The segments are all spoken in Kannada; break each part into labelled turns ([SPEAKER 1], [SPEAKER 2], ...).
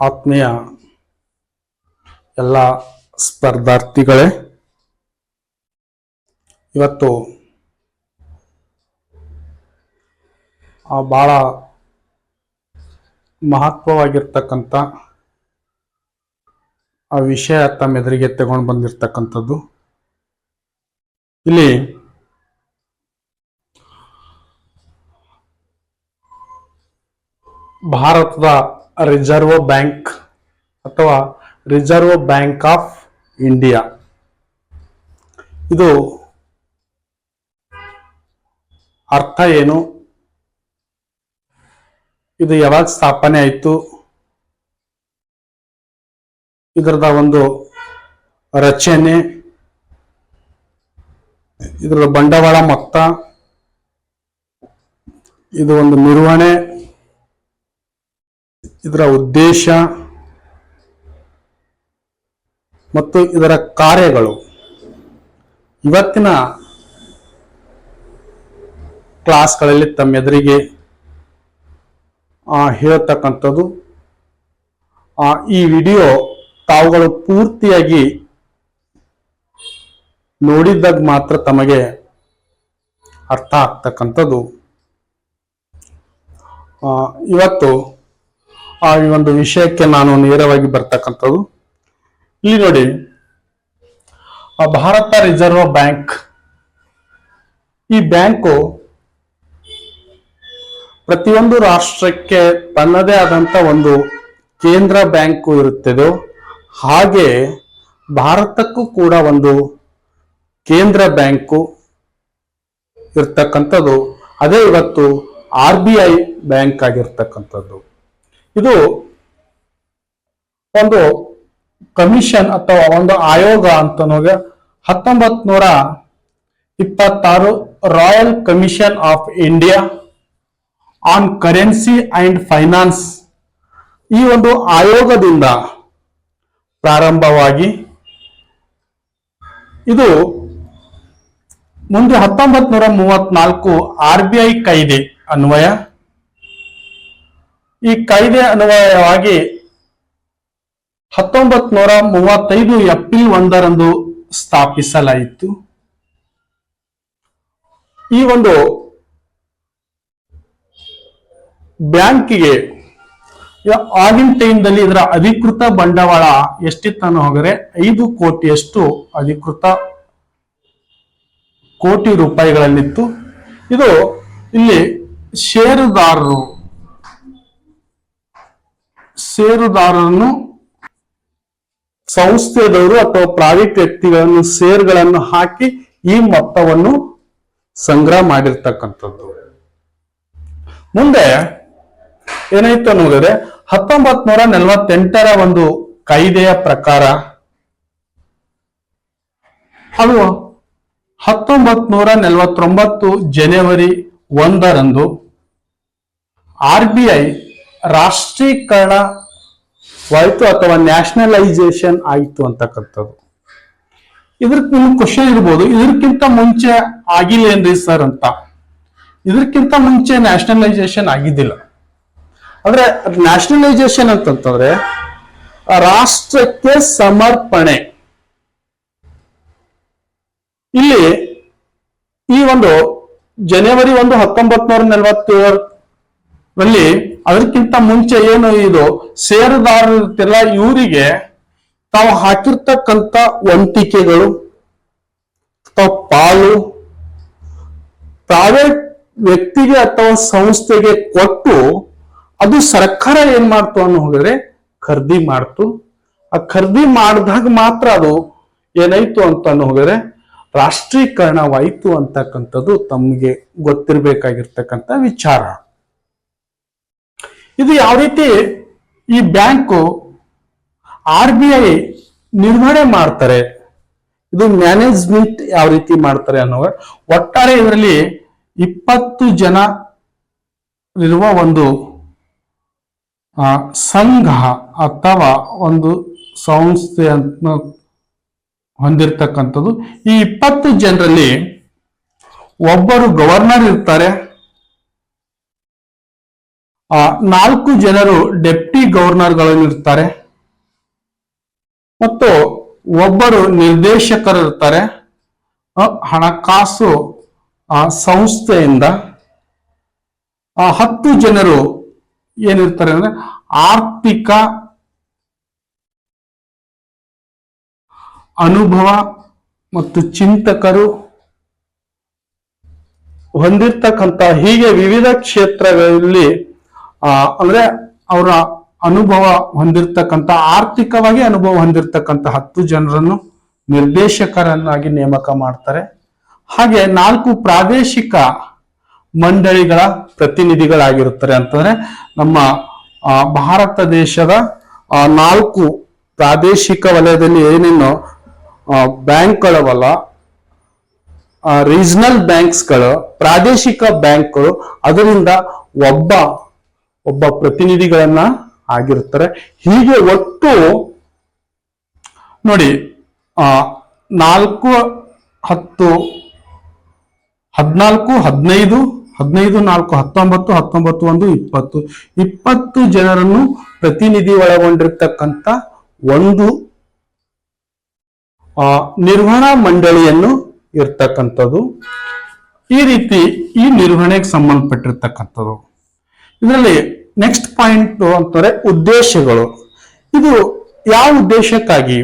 [SPEAKER 1] ಆತ್ಮೀಯ ಎಲ್ಲ ಸ್ಪರ್ಧಾರ್ಥಿಗಳೇ ಇವತ್ತು ಬಹಳ ಮಹತ್ವವಾಗಿರ್ತಕ್ಕಂಥ ಆ ವಿಷಯ ತಮ್ಮ ಎದುರಿಗೆ ತಗೊಂಡು ಬಂದಿರತಕ್ಕಂಥದ್ದು. ಇಲ್ಲಿ ಭಾರತದ ರಿಸರ್ವ್ ಬ್ಯಾಂಕ್ ಅಥವಾ ರಿಸರ್ವ್ ಬ್ಯಾಂಕ್ ಆಫ್ ಇಂಡಿಯಾ ಇದು ಅರ್ಥ ಏನು? ಇದು ಯಾವಾಗ ಸ್ಥಾಪನೆ ಆಯಿತು? ಇದರದ ಒಂದು ರಚನೆ ಇದರ ಬಂಡವಾಳ ಮೊತ್ತ, ಇದು ಒಂದು ನಿರ್ವಹಣೆ ಇದರ ಉದ್ದೇಶ ಮತ್ತು ಇದರ ಕಾರ್ಯಗಳು. ಇವತ್ತಿನ ಕ್ಲಾಸ್ಗಳಲ್ಲಿ ತಮ್ಮೆದುರಿಗೆ ಹೇಳ್ತಕ್ಕಂಥದ್ದು ಈ ವಿಡಿಯೋ ತಾವುಗಳು ಪೂರ್ತಿಯಾಗಿ ನೋಡಿದ್ದಾಗ ಮಾತ್ರ ತಮಗೆ ಅರ್ಥ ಆಗ್ತಕ್ಕಂಥದ್ದು. ಇವತ್ತು ಆ ಈ ಒಂದು ವಿಷಯಕ್ಕೆ ನಾನು ನೇರವಾಗಿ ಬರ್ತಕ್ಕಂಥದ್ದು. ಇಲ್ಲಿ ನೋಡಿ, ಆ ಭಾರತ ರಿಸರ್ವ್ ಬ್ಯಾಂಕ್. ಈ ಬ್ಯಾಂಕು ಪ್ರತಿಯೊಂದು ರಾಷ್ಟ್ರಕ್ಕೆ ತನ್ನದೇ ಆದಂತ ಒಂದು ಕೇಂದ್ರ ಬ್ಯಾಂಕು ಇರುತ್ತದೆ ಹಾಗೆ ಭಾರತಕ್ಕೂ ಕೂಡ ಒಂದು ಕೇಂದ್ರ ಬ್ಯಾಂಕು ಇರ್ತಕ್ಕಂಥದ್ದು. ಅದೇ ಇವತ್ತು ಆರ್ ಬಿ ಐ ಬ್ಯಾಂಕ್ ಆಗಿರ್ತಕ್ಕಂಥದ್ದು. ಇದು ಒಂದು ಕಮಿಷನ್ ಅಥವಾ ಒಂದು ಆಯೋಗ ಅಂತ ಹತ್ತೊಂಬತ್ ನೂರ ಇಪ್ಪತ್ತಾರು royal commission of India on currency and finance ಈ ಒಂದು ಆಯೋಗದಿಂದ ಪ್ರಾರಂಭವಾಗಿ ಇದು ಮುಂದೆ ಹತ್ತೊಂಬತ್ ನೂರ ಮೂವತ್ನಾಲ್ಕು ಆರ್ ಬಿ ಐ ಕಾಯ್ದೆ ಅನ್ವಯ. ಈ ಕಾಯ್ದೆ ಅನ್ವಯವಾಗಿ ಹತ್ತೊಂಬತ್ ನೂರ ಮೂವತ್ತೈದು ಏಪ್ರಿಲ್ ಒಂದರಂದು ಸ್ಥಾಪಿಸಲಾಯಿತು. ಈ ಒಂದು ಬ್ಯಾಂಕಿಗೆ ಆಗಿನ ಟೈಮ್ದಲ್ಲಿ ಇದರ ಅಧಿಕೃತ ಬಂಡವಾಳ ಎಷ್ಟಿತ್ತನ್ನು ಹೋದರೆ ಐದು ಕೋಟಿಯಷ್ಟು ಅಧಿಕೃತ ಕೋಟಿ ರೂಪಾಯಿಗಳಲ್ಲಿತ್ತು ಇದು ಇಲ್ಲಿ ಷೇರುದಾರರು ಷೇರುದಾರರನ್ನು ಸಂಸ್ಥೆದವರು ಅಥವಾ ಪ್ರೈವೇಟ್ ವ್ಯಕ್ತಿಗಳನ್ನು ಷೇರ್ಗಳನ್ನು ಹಾಕಿ ಈ ಮೊತ್ತವನ್ನು ಸಂಗ್ರಹ ಮಾಡಿರ್ತಕ್ಕಂಥದ್ದು. ಮುಂದೆ ಏನಾಯ್ತು ಅನ್ನೋದ್ರೆ ಹತ್ತೊಂಬತ್ ನೂರ ನಲವತ್ತೆಂಟರ ಒಂದು ಕಾಯ್ದೆಯ ಪ್ರಕಾರ ಅದು ಹತ್ತೊಂಬತ್ ನೂರ ನಲವತ್ತೊಂಬತ್ತು ಜನವರಿ ಒಂದರಂದು ಆರ್ ಬಿ ಐ ರಾಷ್ಟ್ರೀಕರಣವಾಯಿತು ಅಥವಾ ನ್ಯಾಷನಲೈಸೇಷನ್ ಆಯಿತು ಅಂತಕ್ಕಂಥದ್ದು. ಇದ್ರ ನಿಮ್ಗೆ ಕ್ವಶನ್ ಇರ್ಬೋದು. ಇದಕ್ಕಿಂತ ಮುಂಚೆ ಆಗಿಲ್ಲೇನ್ರಿ ಸರ್ ಅಂತ. ಇದಕ್ಕಿಂತ ಮುಂಚೆ ನ್ಯಾಷನಲೈಸೇಷನ್ ಆಗಿದ್ದಿಲ್ಲ. ಅಂದ್ರೆ ನ್ಯಾಷನಲೈಸೇಷನ್ ಅಂತಂತಂದ್ರೆ ರಾಷ್ಟ್ರಕ್ಕೆ ಸಮರ್ಪಣೆ. ಇಲ್ಲಿ ಈ ಒಂದು ಜನವರಿ ಒಂದು ಹತ್ತೊಂಬತ್ ನೂರ ನಲವತ್ತೇಳರಲ್ಲಿ ಅದಕ್ಕಿಂತ ಮುಂಚೆ ಏನು ಇದು ಸೇರುದಾರರಿರ್ತಿಲ್ಲ ಇವರಿಗೆ ತಾವು ಹಾಕಿರ್ತಕ್ಕಂಥ ಒಂಟಿಕೆಗಳು ಅಥವಾ ಪಾಲು, ತಾವೇ ವ್ಯಕ್ತಿಗೆ ಅಥವಾ ಸಂಸ್ಥೆಗೆ ಕೊಟ್ಟು ಅದು ಸರ್ಕಾರ ಏನ್ ಮಾಡ್ತು ಅನ್ನೋ ಹೋಗಿದ್ರೆ ಖರೀದಿ ಮಾಡ್ತು. ಆ ಖರೀದಿ ಮಾಡಿದಾಗ ಮಾತ್ರ ಅದು ಏನಾಯ್ತು ಅಂತ ಅನ್ನೋ ಹೋಗಿದ್ರೆ ರಾಷ್ಟ್ರೀಕರಣವಾಯಿತು ಅಂತಕ್ಕಂಥದ್ದು ತಮಗೆ ಗೊತ್ತಿರಬೇಕಾಗಿರ್ತಕ್ಕಂಥ ವಿಚಾರ. ಇದು ಯಾವ ರೀತಿ ಈ ಬ್ಯಾಂಕು ಆರ್ ಬಿ ಐ ನಿರ್ವಹಣೆ ಮಾಡ್ತಾರೆ? ಇದು ಮ್ಯಾನೇಜ್ಮೆಂಟ್ ಯಾವ ರೀತಿ ಮಾಡ್ತಾರೆ ಅನ್ನೋ ಒಟ್ಟಾರೆ ಇದರಲ್ಲಿ ಇಪ್ಪತ್ತು ಜನ ಇರುವ ಒಂದು ಸಂಘ ಅಥವಾ ಒಂದು ಸಂಸ್ಥೆ ಅಂತ ಹೊಂದಿರತಕ್ಕಂಥದ್ದು. ಈ ಇಪ್ಪತ್ತು ಜನರಲ್ಲಿ ಒಬ್ಬರು ಗವರ್ನರ್ ಇರ್ತಾರೆ. ನಾಲ್ಕು ಜನರು ಡೆಪ್ಟಿ ಗವರ್ನರ್ ಇರ್ತಾರೆ. ಮತ್ತು ಒಬ್ಬರು ನಿರ್ದೇಶಕರಿರ್ತಾರೆ ಹಣಕಾಸು ಸಂಸ್ಥೆಯಿಂದ ಹತ್ತು ಜನರು ಏನಿರ್ತಾರೆ ಅಂದ್ರೆ ಆರ್ಥಿಕ ಅನುಭವ ಮತ್ತು ಚಿಂತಕರು ಹೊಂದಿರ್ತಕ್ಕಂಥ ಹೀಗೆ ವಿವಿಧ ಕ್ಷೇತ್ರಗಳಲ್ಲಿ ಅಂದ್ರೆ ಅವರ ಅನುಭವ ಹೊಂದಿರತಕ್ಕಂತ ಆರ್ಥಿಕವಾಗಿ ಅನುಭವ ಹೊಂದಿರತಕ್ಕಂತ ಹತ್ತು ಜನರನ್ನು ನಿರ್ದೇಶಕರನ್ನಾಗಿ ನೇಮಕ ಮಾಡ್ತಾರೆ. ಹಾಗೆ ನಾಲ್ಕು ಪ್ರಾದೇಶಿಕ ಮಂಡಳಿಗಳ ಪ್ರತಿನಿಧಿಗಳಾಗಿರುತ್ತಾರೆ ಅಂತಂದ್ರೆ ನಮ್ಮ ಭಾರತ ದೇಶದ ನಾಲ್ಕು ಪ್ರಾದೇಶಿಕ ವಲಯದಲ್ಲಿ ಏನೇನು ಬ್ಯಾಂಕ್ಗಳವಲ್ಲ ರೀಜನಲ್ ಬ್ಯಾಂಕ್ಸ್ಗಳು, ಪ್ರಾದೇಶಿಕ ಬ್ಯಾಂಕ್ಗಳು, ಅದರಿಂದ ಒಬ್ಬ ಒಬ್ಬ ಪ್ರತಿನಿಧಿಗಳನ್ನ ಆಗಿರುತ್ತಾರೆ. ಹೀಗೆ ಒಟ್ಟು ನೋಡಿ, ಆ, ನಾಲ್ಕು ಹತ್ತು, ಹದಿನಾಲ್ಕು, ಹದಿನೈದು ಹದಿನೈದು, ನಾಲ್ಕು, ಹತ್ತೊಂಬತ್ತು ಹತ್ತೊಂಬತ್ತು, ಒಂದು, ಇಪ್ಪತ್ತು. ಇಪ್ಪತ್ತು ಜನರನ್ನು ಪ್ರತಿನಿಧಿ ಒಳಗೊಂಡಿರ್ತಕ್ಕಂಥ ಒಂದು ನಿರ್ವಹಣಾ ಮಂಡಳಿಯನ್ನು ಇರ್ತಕ್ಕಂಥದ್ದು. ಈ ರೀತಿ ಈ ನಿರ್ವಹಣೆಗೆ ಸಂಬಂಧಪಟ್ಟಿರ್ತಕ್ಕಂಥದ್ದು. ಇದರಲ್ಲಿ ನೆಕ್ಸ್ಟ್ ಪಾಯಿಂಟ್ ಅಂತಂದ್ರೆ ಉದ್ದೇಶಗಳು. ಇದು ಯಾವ ಉದ್ದೇಶಕ್ಕಾಗಿ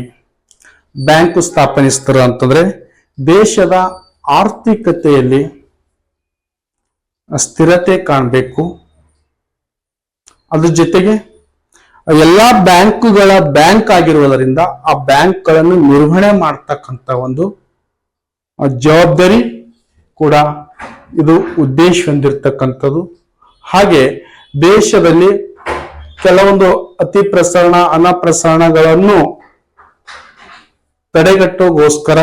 [SPEAKER 1] ಬ್ಯಾಂಕ್ ಸ್ಥಾಪನಿಸ್ತಾರೆ ಅಂತಂದ್ರೆ ದೇಶದ ಆರ್ಥಿಕತೆಯಲ್ಲಿ ಸ್ಥಿರತೆ ಕಾಣಬೇಕು. ಅದ್ರ ಜೊತೆಗೆ ಎಲ್ಲ ಬ್ಯಾಂಕುಗಳ ಬ್ಯಾಂಕ್ ಆಗಿರುವುದರಿಂದ ಆ ಬ್ಯಾಂಕ್ಗಳನ್ನು ನಿರ್ವಹಣೆ ಮಾಡ್ತಕ್ಕಂಥ ಒಂದು ಜವಾಬ್ದಾರಿ ಕೂಡ ಇದು ಉದ್ದೇಶ ಹೊಂದಿರತಕ್ಕಂಥದ್ದು. ಹಾಗೆ ದೇಶದಲ್ಲಿ ಕೆಲವೊಂದು ಅತಿ ಪ್ರಸರಣ, ಅನಪ್ರಸರಣಗಳನ್ನು ತಡೆಗಟ್ಟೋಗೋಸ್ಕರ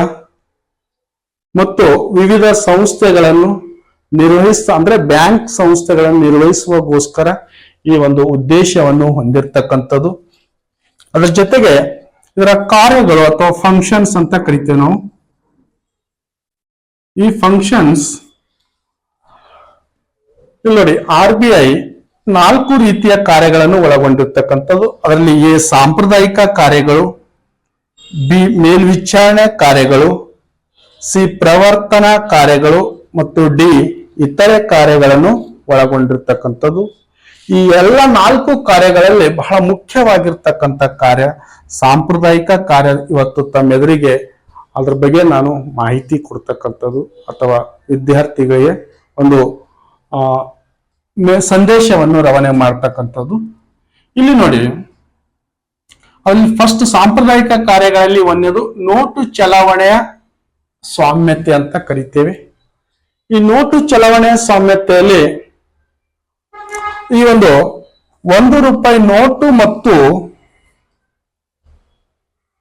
[SPEAKER 1] ಮತ್ತು ವಿವಿಧ ಸಂಸ್ಥೆಗಳನ್ನು ನಿರ್ವಹಿಸ ಅಂದ್ರೆ ಬ್ಯಾಂಕ್ ಸಂಸ್ಥೆಗಳನ್ನು ನಿರ್ವಹಿಸುವಗೋಸ್ಕರ ಈ ಒಂದು ಉದ್ದೇಶವನ್ನು ಹೊಂದಿರತಕ್ಕಂಥದ್ದು. ಅದರ ಜೊತೆಗೆ ಇದರ ಕಾರ್ಯಗಳು ಅಥವಾ ಫಂಕ್ಷನ್ಸ್ ಅಂತ ಕರಿತೇವೆ ನಾವು. ಈ ಫಂಕ್ಷನ್ಸ್ ಇಲ್ಲಿ ನೋಡಿ ಆರ್ ಬಿ ಐ ನಾಲ್ಕು ರೀತಿಯ ಕಾರ್ಯಗಳನ್ನು ಒಳಗೊಂಡಿರ್ತಕ್ಕಂಥದ್ದು. ಅದರಲ್ಲಿ ಎ, ಸಾಂಪ್ರದಾಯಿಕ ಕಾರ್ಯಗಳು, ಬಿ, ಮೇಲ್ವಿಚಾರಣೆ ಕಾರ್ಯಗಳು, ಸಿ, ಪ್ರವರ್ತನಾ ಕಾರ್ಯಗಳು ಮತ್ತು ಡಿ, ಇತರೆ ಕಾರ್ಯಗಳನ್ನು ಒಳಗೊಂಡಿರ್ತಕ್ಕಂಥದ್ದು. ಈ ಎಲ್ಲ ನಾಲ್ಕು ಕಾರ್ಯಗಳಲ್ಲಿ ಬಹಳ ಮುಖ್ಯವಾಗಿರ್ತಕ್ಕಂಥ ಕಾರ್ಯ ಸಾಂಪ್ರದಾಯಿಕ ಕಾರ್ಯ ಇವತ್ತು ತಮ್ಮೆದುರಿಗೆ ಅದ್ರ ಬಗ್ಗೆ ನಾನು ಮಾಹಿತಿ ಕೊಡ್ತಕ್ಕಂಥದ್ದು ಅಥವಾ ವಿದ್ಯಾರ್ಥಿಗಳಿಗೆ ಒಂದು ಸಂದೇಶವನ್ನು ರವಾನೆ ಮಾಡ್ತಕ್ಕಂಥದ್ದು. ಇಲ್ಲಿ ನೋಡಿ, ಅಲ್ಲಿ ಫಸ್ಟ್ ಸಾಂಪ್ರದಾಯಿಕ ಕಾರ್ಯಗಳಲ್ಲಿ ಒಂದೇದು, ನೋಟು ಚಲಾವಣೆಯ ಸ್ವಾಮ್ಯತೆ ಅಂತ ಕರಿತೇವೆ. ಈ ನೋಟು ಚಲಾವಣೆಯ ಸ್ವಾಮ್ಯತೆಯಲ್ಲಿ ಈ ಒಂದು ಒಂದು ರೂಪಾಯಿ ನೋಟು ಮತ್ತು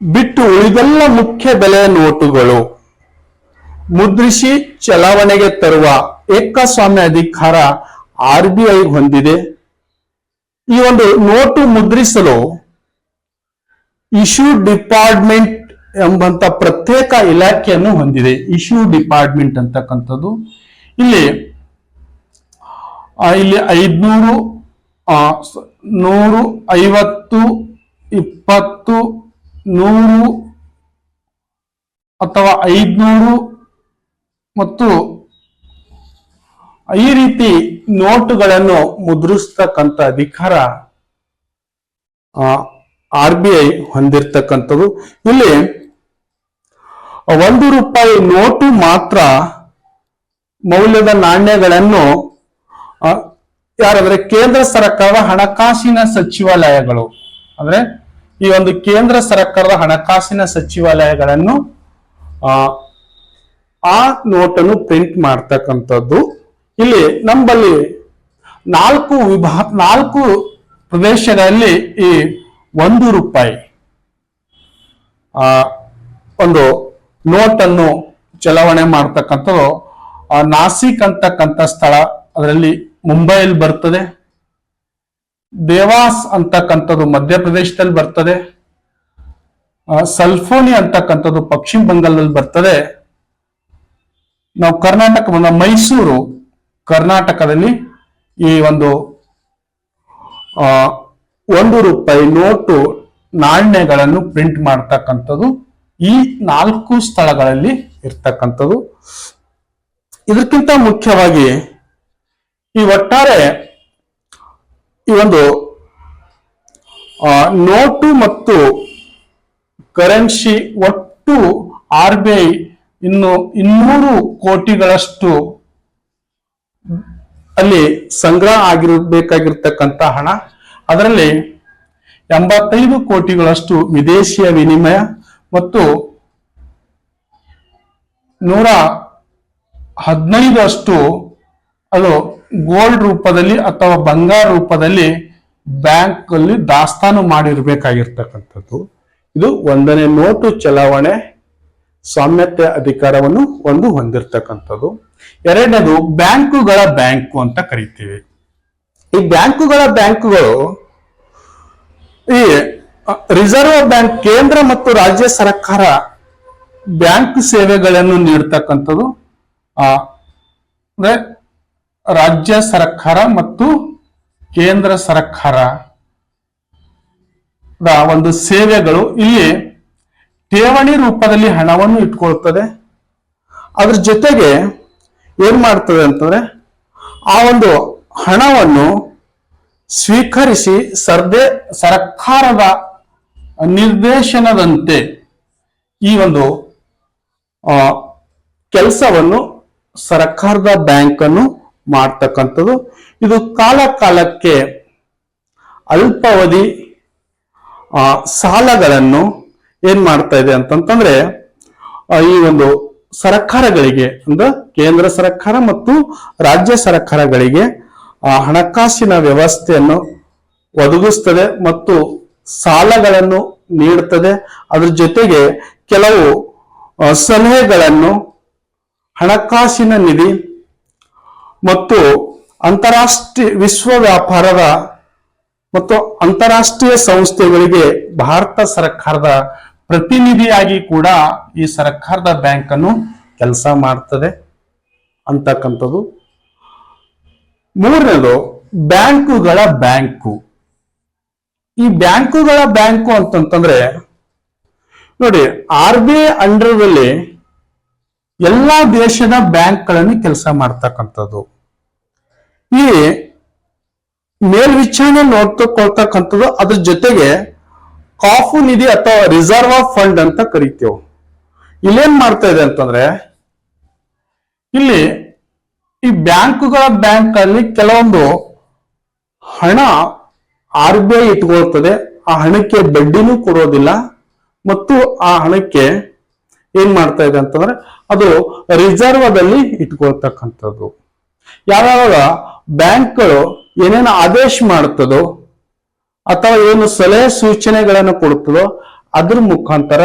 [SPEAKER 1] ಬಿಟ್ಟು ಉಳಿದೆಲ್ಲ ಮುಖ್ಯ ಬೆಲೆಯ ನೋಟುಗಳು. ಮುದ್ರಿಸಿ ಚಲಾವಣೆಗೆ ತರುವ ಏಕಸ್ವಾಮ್ಯ ಅಧಿಕಾರ ಆರ್ ಬಿ ಐ ಹೊಂದಿದೆ. ಈ ಒಂದು ನೋಟು ಮುದ್ರಿಸಲು ಇಶ್ಯೂ ಡಿಪಾರ್ಟ್ಮೆಂಟ್ ಎಂಬಂತ ಪ್ರತ್ಯೇಕ ಇಲಾಖೆಯನ್ನು ಹೊಂದಿದೆ. ಇಶ್ಯೂ ಡಿಪಾರ್ಟ್ಮೆಂಟ್ ಅಂತಕ್ಕಂಥದ್ದು. ಇಲ್ಲಿ ಇಲ್ಲಿ ಐದ್ನೂರು ನೂರು ಐವತ್ತು, ಇಪ್ಪತ್ತು, ನೂರು ಅಥವಾ ಐದ್ನೂರು ಮತ್ತು ಈ ರೀತಿ ನೋಟುಗಳನ್ನು ಮುದ್ರಿಸ್ತಕ್ಕಂಥ ಅಧಿಕಾರ ಆರ್ ಬಿ ಐ ಹೊಂದಿರ್ತಕ್ಕಂಥದ್ದು. ಇಲ್ಲಿ ಒಂದು ರೂಪಾಯಿ ನೋಟು ಮಾತ್ರ ಮೌಲ್ಯದ ನಾಣ್ಯಗಳನ್ನು ಯಾರಂದ್ರೆ ಕೇಂದ್ರ ಸರ್ಕಾರದ ಹಣಕಾಸಿನ ಸಚಿವಾಲಯಗಳು, ಅಂದ್ರೆ ಈ ಒಂದು ಕೇಂದ್ರ ಸರ್ಕಾರದ ಹಣಕಾಸಿನ ಸಚಿವಾಲಯಗಳನ್ನು ಆ ನೋಟನ್ನು ಪ್ರಿಂಟ್ ಮಾಡ್ತಕ್ಕಂಥದ್ದು. ಇಲ್ಲಿ ನಮ್ಮಲ್ಲಿ ನಾಲ್ಕು ವಿಭಾ, ನಾಲ್ಕು ಪ್ರದೇಶಗಳಲ್ಲಿ ಈ ಒಂದು ರೂಪಾಯಿ, ಆ, ಒಂದು ನೋಟನ್ನು ಚಲಾವಣೆ ಮಾಡ್ತಕ್ಕಂಥದ್ದು ನಾಸಿಕ್ ಅಂತಕ್ಕಂಥ ಸ್ಥಳ, ಅದರಲ್ಲಿ ಮುಂಬೈಯಲ್ಲಿ ಬರ್ತದೆ, ದೇವಾಸ್ ಅಂತಕ್ಕಂಥದ್ದು ಮಧ್ಯಪ್ರದೇಶದಲ್ಲಿ ಬರ್ತದೆ ಸಲ್ಫೋನಿ ಅಂತಕ್ಕಂಥದ್ದು ಪಶ್ಚಿಮ ಬಂಗಾಳದಲ್ಲಿ ಬರ್ತದೆ. ನಾವು ಕರ್ನಾಟಕ ಮೈಸೂರು ಕರ್ನಾಟಕದಲ್ಲಿ ಈ ಒಂದು ಒಂದು ರೂಪಾಯಿ ನೋಟು ನಾಣ್ಯಗಳನ್ನು ಪ್ರಿಂಟ್ ಮಾಡ್ತಕ್ಕಂಥದ್ದು ಈ ನಾಲ್ಕು ಸ್ಥಳಗಳಲ್ಲಿ ಇರ್ತಕ್ಕಂಥದ್ದು. ಇದಕ್ಕಿಂತ ಮುಖ್ಯವಾಗಿ ಈ ಒಟ್ಟಾರೆ ಈ ಒಂದು ನೋಟು ಮತ್ತು ಕರೆನ್ಸಿ ಒಟ್ಟು ಆರ್ ಬಿ ಐ ಇನ್ನು ಇನ್ನೂರು ಕೋಟಿಗಳಷ್ಟು ಅಲ್ಲಿ ಸಂಗ್ರಹ ಆಗಿರಬೇಕಾಗಿರ್ತಕ್ಕಂಥ ಹಣ, ಅದರಲ್ಲಿ ಎಂಬತ್ತೈದು ಕೋಟಿಗಳಷ್ಟು ವಿದೇಶಿಯ ವಿನಿಮಯ ಮತ್ತು ನೂರ ಹದಿನೈದಷ್ಟು ಅದು ಗೋಲ್ಡ್ ರೂಪದಲ್ಲಿ ಅಥವಾ ಬಂಗಾರ ರೂಪದಲ್ಲಿ ಬ್ಯಾಂಕ್ ಅಲ್ಲಿ ದಾಸ್ತಾನು ಮಾಡಿರ್ಬೇಕಾಗಿರ್ತಕ್ಕಂಥದ್ದು. ಇದು ಒಂದನೇ ನೋಟು ಚಲಾವಣೆ. ಸ್ವಾಮ್ಯತೆ ಅಧಿಕಾರವನ್ನು ಒಂದು ಹೊಂದಿರತಕ್ಕಂಥದ್ದು. ಎರಡನೇದು ಬ್ಯಾಂಕುಗಳ ಬ್ಯಾಂಕು ಅಂತ ಕರಿತೀವಿ. ಈ ಬ್ಯಾಂಕುಗಳ ಬ್ಯಾಂಕುಗಳು ಈ ರಿಸರ್ವ್ ಬ್ಯಾಂಕ್ ಕೇಂದ್ರ ಮತ್ತು ರಾಜ್ಯ ಸರ್ಕಾರ ಬ್ಯಾಂಕ್ ಸೇವೆಗಳನ್ನು ನೀಡ್ತಕ್ಕಂಥದ್ದು. ಅಂದ್ರೆ ರಾಜ್ಯ ಸರ್ಕಾರ ಮತ್ತು ಕೇಂದ್ರ ಸರ್ಕಾರ ಒಂದು ಸೇವೆಗಳು ಇಲ್ಲಿ ಠೇವಣಿ ರೂಪದಲ್ಲಿ ಹಣವನ್ನು ಇಟ್ಕೊಳ್ತದೆ. ಅದ್ರ ಜೊತೆಗೆ ಏನ್ ಮಾಡ್ತದೆ ಅಂತಂದ್ರೆ ಆ ಒಂದು ಹಣವನ್ನು ಸ್ವೀಕರಿಸಿ ಸರ್ದೆ ಸರ್ಕಾರದ ನಿರ್ದೇಶನದಂತೆ ಈ ಒಂದು ಕೆಲಸವನ್ನು ಸರ್ಕಾರದ ಬ್ಯಾಂಕ್ ಅನ್ನು ಮಾಡ್ತಕ್ಕಂಥದ್ದು. ಇದು ಕಾಲ ಕಾಲಕ್ಕೆ ಅಲ್ಪಾವಧಿ ಸಾಲಗಳನ್ನು ಏನ್ ಮಾಡ್ತಾ ಇದೆ ಅಂತಂತಂದ್ರೆ ಈ ಒಂದು ಸರ್ಕಾರಗಳಿಗೆ, ಅಂದ್ರೆ ಕೇಂದ್ರ ಸರ್ಕಾರ ಮತ್ತು ರಾಜ್ಯ ಸರ್ಕಾರಗಳಿಗೆ ಹಣಕಾಸಿನ ವ್ಯವಸ್ಥೆಯನ್ನು ಒದಗಿಸ್ತದೆ ಮತ್ತು ಸಾಲಗಳನ್ನು ನೀಡುತ್ತದೆ ಅದ್ರ ಜೊತೆಗೆ ಕೆಲವು ಸಲಹೆಗಳನ್ನು ಹಣಕಾಸಿನ ನಿಧಿ ಮತ್ತು ಅಂತಾರಾಷ್ಟ್ರೀಯ ವಿಶ್ವ ವ್ಯಾಪಾರದ ಮತ್ತು ಅಂತಾರಾಷ್ಟ್ರೀಯ ಸಂಸ್ಥೆಗಳಿಗೆ ಭಾರತ ಸರ್ಕಾರದ ಪ್ರತಿನಿಧಿಯಾಗಿ ಕೂಡ ಈ ಸರ್ಕಾರದ ಬ್ಯಾಂಕ್ ಅನ್ನು ಕೆಲಸ ಮಾಡ್ತದೆ ಅಂತಕ್ಕಂಥದ್ದು. ಮೂರನೇದು, ಬ್ಯಾಂಕುಗಳ ಬ್ಯಾಂಕು. ಈ ಬ್ಯಾಂಕುಗಳ ಬ್ಯಾಂಕು ಅಂತಂತಂದ್ರೆ, ನೋಡಿ, ಆರ್ ಬಿ ಐ ಅಂಡರ್ದಲ್ಲಿ ಎಲ್ಲಾ ದೇಶದ ಬ್ಯಾಂಕ್ಗಳನ್ನು ಕೆಲಸ ಮಾಡ್ತಕ್ಕಂಥದ್ದು. ಈ ಮೇಲ್ವಿಚಾರಣೆ ನೋಡ್ತಕೊಳ್ತಕ್ಕಂಥದ್ದು ಅದ್ರ ಜೊತೆಗೆ ಕಾಫು ನಿಧಿ ಅಥವಾ ರಿಸರ್ವ್ ಫಂಡ್ ಅಂತ ಕರಿತೇವೆ. ಇಲ್ಲೇನ್ ಮಾಡ್ತಾ ಇದೆ ಅಂತಂದ್ರೆ, ಇಲ್ಲಿ ಈ ಬ್ಯಾಂಕುಗಳ ಬ್ಯಾಂಕ್ ಅಲ್ಲಿ ಕೆಲವೊಂದು ಹಣ ಆರ್ ಬಿ ಐ ಇಟ್ಕೊಳ್ತದೆ. ಆ ಹಣಕ್ಕೆ ಬಡ್ಡಿನೂ ಕೊಡೋದಿಲ್ಲ. ಮತ್ತು ಆ ಹಣಕ್ಕೆ ಏನ್ ಮಾಡ್ತಾ ಇದೆ ಅಂತಂದ್ರೆ, ಅದು ರಿಸರ್ವದಲ್ಲಿ ಇಟ್ಕೊಳ್ತಕ್ಕಂಥದ್ದು. ಯಾವಾಗ ಬ್ಯಾಂಕ್ಗಳು ಏನೇನು ಆದೇಶ ಮಾಡುತ್ತದೋ ಅಥವಾ ಏನು ಸಲಹೆ ಸೂಚನೆಗಳನ್ನು ಕೊಡುತ್ತದೋ ಅದ್ರ ಮುಖಾಂತರ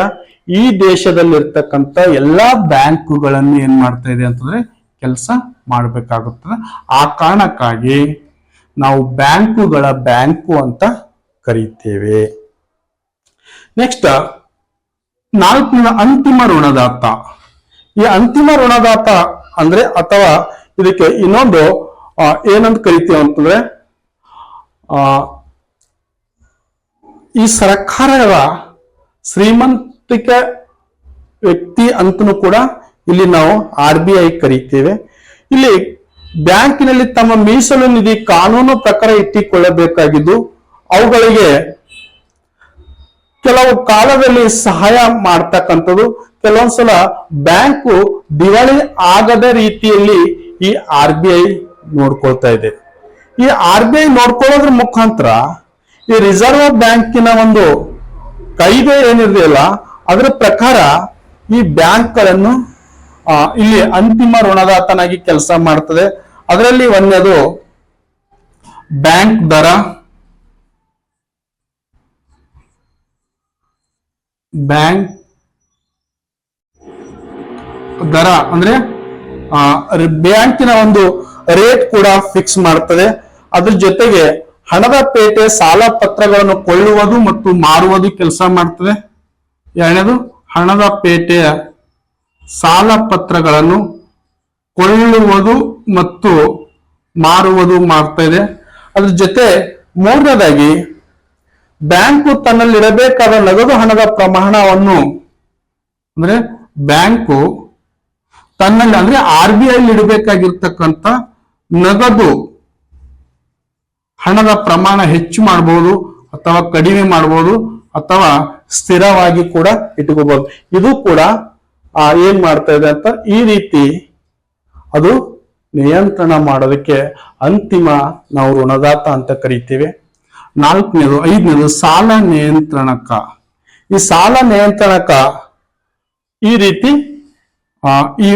[SPEAKER 1] ಈ ದೇಶದಲ್ಲಿರ್ತಕ್ಕಂಥ ಎಲ್ಲಾ ಬ್ಯಾಂಕುಗಳನ್ನು ಏನ್ ಮಾಡ್ತಾ ಇದೆ ಅಂತಂದ್ರೆ ಕೆಲಸ ಮಾಡಬೇಕಾಗುತ್ತದೆ. ಆ ಕಾರಣಕ್ಕಾಗಿ ನಾವು ಬ್ಯಾಂಕುಗಳ ಬ್ಯಾಂಕು ಅಂತ ಕರೀತೇವೆ. ನೆಕ್ಸ್ಟ್ ನಾಲ್ಕನೇ ಅಂತಿಮ ಋಣದಾತ. ಈ ಅಂತಿಮ ಋಣದಾತ ಅಂದ್ರೆ ಅಥವಾ ಇದಕ್ಕೆ ಇನ್ನೊಂದು ಏನಂತ ಕರಿತೀವಿ ಅಂತಂದ್ರೆ, ಆ ಈ ಸರ್ಕಾರಗಳ ಶ್ರೀಮಂತಿಕ ವ್ಯಕ್ತಿ ಅಂತನೂ ಕೂಡ ಇಲ್ಲಿ ನಾವು ಆರ್ ಬಿ ಐ ಕರೀತೇವೆ. ಇಲ್ಲಿ ಬ್ಯಾಂಕಿನಲ್ಲಿ ತಮ್ಮ ಮೀಸಲು ನಿಧಿ ಕಾನೂನು ಪ್ರಕಾರ ಇಟ್ಟಿಕೊಳ್ಳಬೇಕಾಗಿದ್ದು, ಅವುಗಳಿಗೆ ಕೆಲವು ಕಾಲದಲ್ಲಿ ಸಹಾಯ ಮಾಡ್ತಕ್ಕಂಥದ್ದು. ಕೆಲವೊಂದ್ಸಲ ಬ್ಯಾಂಕು ದಿವಾಳಿ ಆಗದ ರೀತಿಯಲ್ಲಿ ಈ ಆರ್ ಬಿ ಐ ನೋಡ್ಕೊಳ್ತಾ ಇದೆ. ಈ ಆರ್ ಬಿ ಐ ನೋಡ್ಕೊಳ್ಳೋದ್ರ ಮುಖಾಂತರ ಈ ರಿಸರ್ವ್ ಬ್ಯಾಂಕಿನ ಒಂದು ಕಾಯ್ದೆ ಏನಿದೆಯಲ್ಲ ಅದರ ಪ್ರಕಾರ ಈ ಬ್ಯಾಂಕ್ಗಳನ್ನು ಇಲ್ಲಿ ಅಂತಿಮ ಋಣದಾತನಾಗಿ ಕೆಲಸ ಮಾಡ್ತದೆ. ಅದರಲ್ಲಿ ಒಂದನೇದು ಬ್ಯಾಂಕ್ ದರ ಬ್ಯಾಂಕ್ ದರ, ಅಂದ್ರೆ ಬ್ಯಾಂಕಿನ ಒಂದು ರೇಟ್ ಕೂಡ ಫಿಕ್ಸ್ ಮಾಡ್ತದೆ. ಅದ್ರ ಜೊತೆಗೆ ಹಣದ ಪೇಟೆ ಸಾಲ ಪತ್ರಗಳನ್ನು ಕೊಳ್ಳುವುದು ಮತ್ತು ಮಾರುವುದು ಕೆಲಸ ಮಾಡ್ತದೆ. ಎರಡನೇದು, ಹಣದ ಪೇಟೆಯ ಸಾಲ ಪತ್ರಗಳನ್ನು ಕೊಳ್ಳುವುದು ಮತ್ತು ಮಾರುವುದು ಮಾಡ್ತಾ ಇದೆ. ಅದ್ರ ಜೊತೆ ಮೂರನೇದಾಗಿ, ಬ್ಯಾಂಕು ತನ್ನಲ್ಲಿರಬೇಕಾದ ನಗದು ಹಣದ ಪ್ರಮಾಣವನ್ನು, ಅಂದ್ರೆ ಬ್ಯಾಂಕು ತನ್ನಲ್ಲಿ, ಅಂದ್ರೆ ಆರ್ ಬಿ ಐ ಇಡಬೇಕಾಗಿರ್ತಕ್ಕಂಥ ನಗದು ಹಣದ ಪ್ರಮಾಣ ಹೆಚ್ಚು ಮಾಡಬಹುದು ಅಥವಾ ಕಡಿಮೆ ಮಾಡಬಹುದು ಅಥವಾ ಸ್ಥಿರವಾಗಿ ಕೂಡ ಇಟ್ಕೋಬಹುದು ಇದು ಕೂಡ ಆ, ಏನ್ ಮಾಡ್ತಾ ಇದೆ ಅಂತ ಈ ರೀತಿ ಅದು ನಿಯಂತ್ರಣ ಮಾಡೋದಕ್ಕೆ ಅಂತಿಮ ನಾವು ಋಣದಾತ ಅಂತ ಕರಿತೀವಿ. ನಾಲ್ಕನೇದು ಐದನೇದು ಸಾಲ ನಿಯಂತ್ರಣಕ. ಈ ಸಾಲ ನಿಯಂತ್ರಣಕ ಈ ರೀತಿ ಆ, ಈ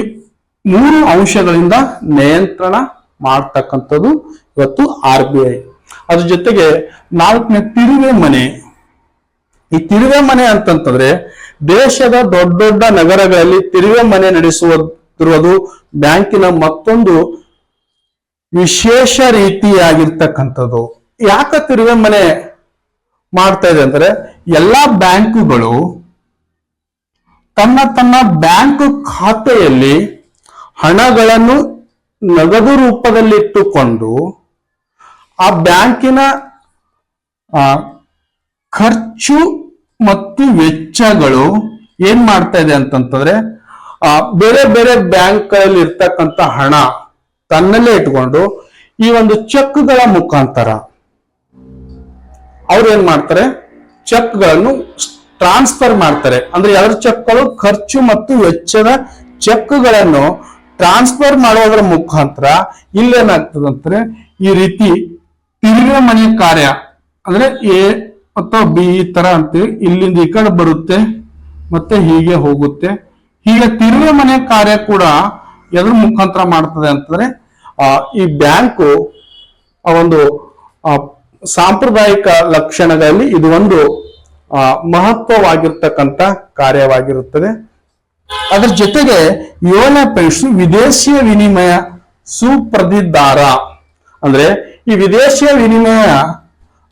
[SPEAKER 1] ಮೂರು ಅಂಶಗಳಿಂದ ನಿಯಂತ್ರಣ ಮಾಡ್ತಕ್ಕಂಥದ್ದು ಇವತ್ತು ಆರ್ ಬಿ ಐ. ಅದ್ರ ಜೊತೆಗೆ ನಾಲ್ಕನೇ ತಿರುವೆ ಮನೆ. ಈ ತಿರುವೆ ಮನೆ ಅಂತಂತಂದ್ರೆ ದೇಶದ ದೊಡ್ಡ ದೊಡ್ಡ ನಗರಗಳಲ್ಲಿ ತಿರುವೆ ಮನೆ ನಡೆಸುತ್ತಿರುವುದು ಬ್ಯಾಂಕಿನ ಮತ್ತೊಂದು ವಿಶೇಷ ರೀತಿಯಾಗಿರ್ತಕ್ಕಂಥದ್ದು. ಯಾಕ ತಿರುವೆ ಮನೆ ಮಾಡ್ತಾ ಇದೆ ಅಂದ್ರೆ ಎಲ್ಲಾ ಬ್ಯಾಂಕುಗಳು ತನ್ನ ತನ್ನ ಬ್ಯಾಂಕ್ ಖಾತೆಯಲ್ಲಿ ಹಣಗಳನ್ನು ನಗದು ರೂಪದಲ್ಲಿಟ್ಟುಕೊಂಡು ಆ ಬ್ಯಾಂಕಿನ ಖರ್ಚು ಮತ್ತು ವೆಚ್ಚಗಳು ಏನ್ ಮಾಡ್ತಾ ಇದೆ ಅಂತಂತಂದ್ರೆ ಆ, ಬೇರೆ ಬೇರೆ ಬ್ಯಾಂಕ್ಗಳಲ್ಲಿ ಇರ್ತಕ್ಕಂಥ ಹಣ ತನ್ನಲ್ಲೇ ಇಟ್ಕೊಂಡು ಈ ಒಂದು ಚೆಕ್ಗಳ ಮುಖಾಂತರ ಅವ್ರು ಏನ್ ಮಾಡ್ತಾರೆ? ಚೆಕ್ಗಳನ್ನು ಟ್ರಾನ್ಸ್ಫರ್ ಮಾಡ್ತಾರೆ. ಅಂದ್ರೆ ಎರಡು ಚೆಕ್ಗಳು? ಖರ್ಚು ಮತ್ತು ವೆಚ್ಚದ ಚೆಕ್ಗಳನ್ನು ಟ್ರಾನ್ಸ್ಫರ್ ಮಾಡೋದ್ರ ಮುಖಾಂತರ ಇಲ್ಲೇನಾಗ್ತದಂದ್ರೆ ಈ ರೀತಿ ತಿರುವೆ ಮನೆಯ ಕಾರ್ಯ ಅಂದ್ರೆ ಎ ಅಥವಾ ಬಿ ಈ ತರ ಅಂತೀವಿ. ಇಲ್ಲಿಂದ ಈ ಕಡೆ ಬರುತ್ತೆ ಮತ್ತೆ ಹೀಗೆ ಹೋಗುತ್ತೆ. ಹೀಗೆ ತಿರುವೆ ಮನೆ ಕಾರ್ಯ ಕೂಡ ಎದ್ರ ಮುಖಾಂತರ ಮಾಡ್ತದೆ ಅಂತಂದ್ರೆ ಆ, ಈ ಬ್ಯಾಂಕು ಆ ಒಂದು ಸಾಂಪ್ರದಾಯಿಕ ಲಕ್ಷಣಗಳಲ್ಲಿ ಇದು ಒಂದು ಆ, ಮಹತ್ವವಾಗಿರ್ತಕ್ಕಂಥ ಕಾರ್ಯವಾಗಿರುತ್ತದೆ. ಅದರ ಜೊತೆಗೆ ಯೋನ ಪೈಸು ವಿದೇಶಿಯ ವಿನಿಮಯ ಸುಪ್ರದಿದ್ದಾರ. ಅಂದ್ರೆ ಈ ವಿದೇಶಿಯ ವಿನಿಮಯ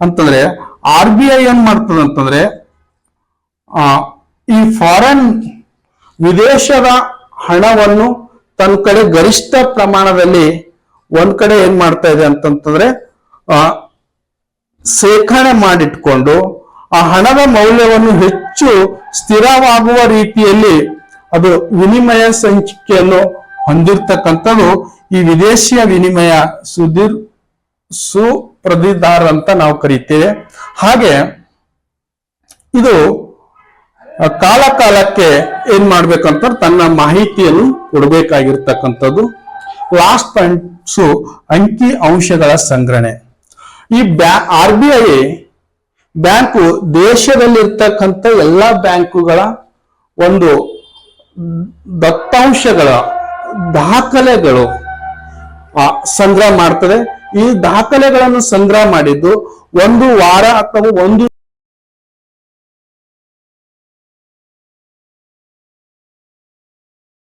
[SPEAKER 1] ಅಂತಂದ್ರೆ ಆರ್ ಬಿ ಐ ಏನ್ ಮಾಡ್ತದೆ ಅಂತಂದ್ರೆ ಈ ಫಾರೆನ್ ವಿದೇಶದ ಹಣವನ್ನು ತನ್ನ ಕಡೆ ಗರಿಷ್ಠ ಪ್ರಮಾಣದಲ್ಲಿ ಒಂದ್ ಕಡೆ ಏನ್ ಮಾಡ್ತಾ ಇದೆ ಅಂತಂತಂದ್ರೆ, ಆ, ಶೇಖರಣೆ ಮಾಡಿಟ್ಕೊಂಡು ಆ ಹಣದ ಮೌಲ್ಯವನ್ನು ಹೆಚ್ಚು ಸ್ಥಿರವಾಗುವ ರೀತಿಯಲ್ಲಿ ಅದು ವಿನಿಮಯ ಸಂಚಿಕೆಯನ್ನು ಹೊಂದಿರ್ತಕ್ಕಂಥದ್ದು ಈ ವಿದೇಶಿಯ ವಿನಿಮಯ ಸುದೀರ್ ಸುಪ್ರದಿದಾರ ಅಂತ ನಾವು ಕರಿತೇವೆ. ಹಾಗೆ ಇದು ಕಾಲ ಕಾಲಕ್ಕೆ ಏನ್ ಮಾಡ್ಬೇಕಂತ ತನ್ನ ಮಾಹಿತಿಯನ್ನು ಕೊಡಬೇಕಾಗಿರ್ತಕ್ಕಂಥದ್ದು. ಲಾಸ್ಟ್ ಪಾಯಿಂಟ್ಸು ಅಂಕಿ ಅಂಶಗಳ ಸಂಗ್ರಹಣೆ. ಈ ಬ್ಯಾ ಆರ್ ಬಿ ಐ ಬ್ಯಾಂಕು ದೇಶದಲ್ಲಿರ್ತಕ್ಕಂಥ ಎಲ್ಲ ಬ್ಯಾಂಕುಗಳ ಒಂದು ದತ್ತಾಂಶಗಳ ದಾಖಲೆಗಳು ಸಂಗ್ರಹ ಮಾಡ್ತದೆ. ಈ ದಾಖಲೆಗಳನ್ನು ಸಂಗ್ರಹ ಮಾಡಿದ್ದು ಒಂದು ವಾರ ಅಥವಾ ಒಂದು